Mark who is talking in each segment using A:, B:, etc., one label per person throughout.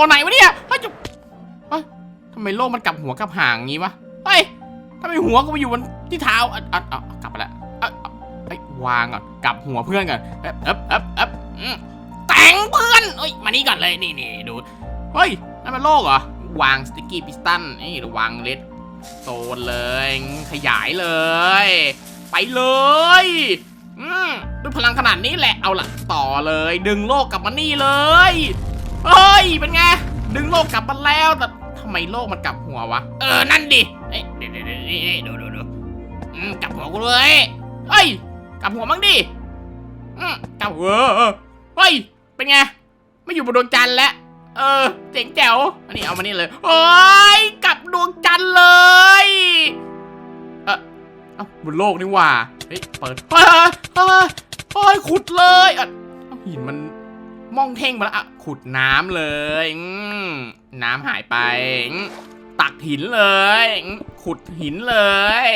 A: ล่ไหนวะเนี่ยเฮ้ยจะเฮ้ยทำไมโลกมันกลับหัวกลับหางงี้วะเฮ้ยทำไมหัวกูไปอยู่บนที่เท้าอะอะอะกลับไปละอะอะเฮ้ยวางก่อนกลับหัวเพื่อนก่อนเอ๊บเอ๊บเอ๊บเอ๊บแต่งเพื่อนเฮ้ยมานี่ก่อนเลยนี่นี่ดูเฮ้ยนั่นมันโลกเหรอวางสติกกี้พิสตันนี่วางเลดโซนเลย ขยายเลย ไปเลยอืมด้วยพลังขนาดนี้แหละเอาล่ะต่อเลย ดึงโลกกลับมานี่เลย เฮ้ย เป็นไง ดึงโลกกลับมาแล้วแต่ทำไมโลกมันกลับหัววะ เออ นั่นดิเอ้ยเดี๋ยวเดี๋ยวเดี๋ยวดูดูดูอืมกลับหัวกูเลยเฮ้ย กลับหัวมั้งดิอืมกลับหัวเฮ้ย เป็นไง ไม่อยู่บนดวงจันทร์แล้ว เออ เจ๋งแจ๋ว อันนี้เอามานี่เลยโอ้ยกลับดวงจันทร์เลย เออเอาบนโลกนี่ว่า เฮ้ย เปิดเฮ้ยเฮ้ยเฮ้ยขุดเลยอะเอ้าหินมัน มองเท่งมาแล้วอะขุดน้ำเลยน้ำหายไป ตักหินเลย ขุดหินเลย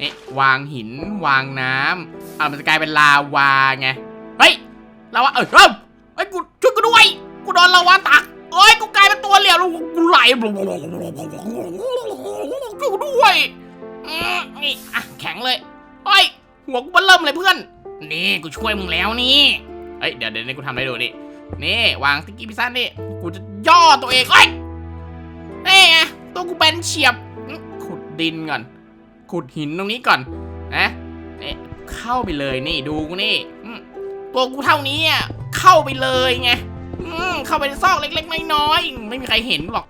A: นี่วางหินวางน้ำอะมันจะกลายเป็นลาวาไงเฮ้ยลาวาเออเอ้าเฮ้กูช่วยกูด้วยกูโดนลาวาตักเอ้ยกูกลายเป็นตัวเหลวแล้วกูไหลช่วยกูด้วยนี่อะแข็งเลยเฮ้ยหัวกูเบิ่มเริ่มเลยเพื่อน นี่กูช่วยมึงแล้วนี่ เฮ้ยเดี๋ยวเดี๋ยวนี่กูทำให้ดูนี่นี่วางสติ๊กกี้พิซซ่านี่กูจะย่อตัวเองเอ้ยนี่ไงตัวกูเป็นเฉียบขุดดินก่อน ขุดหินตรงนี้ก่อนนะเอ๊ะเข้าไปเลยนี่ดูกูนี่ตัวกูเท่านี้อะเข้าไปเลยไงเข้าไปในซอกเล็ก ๆ น้อยๆไม่มีใครเห็นหรอก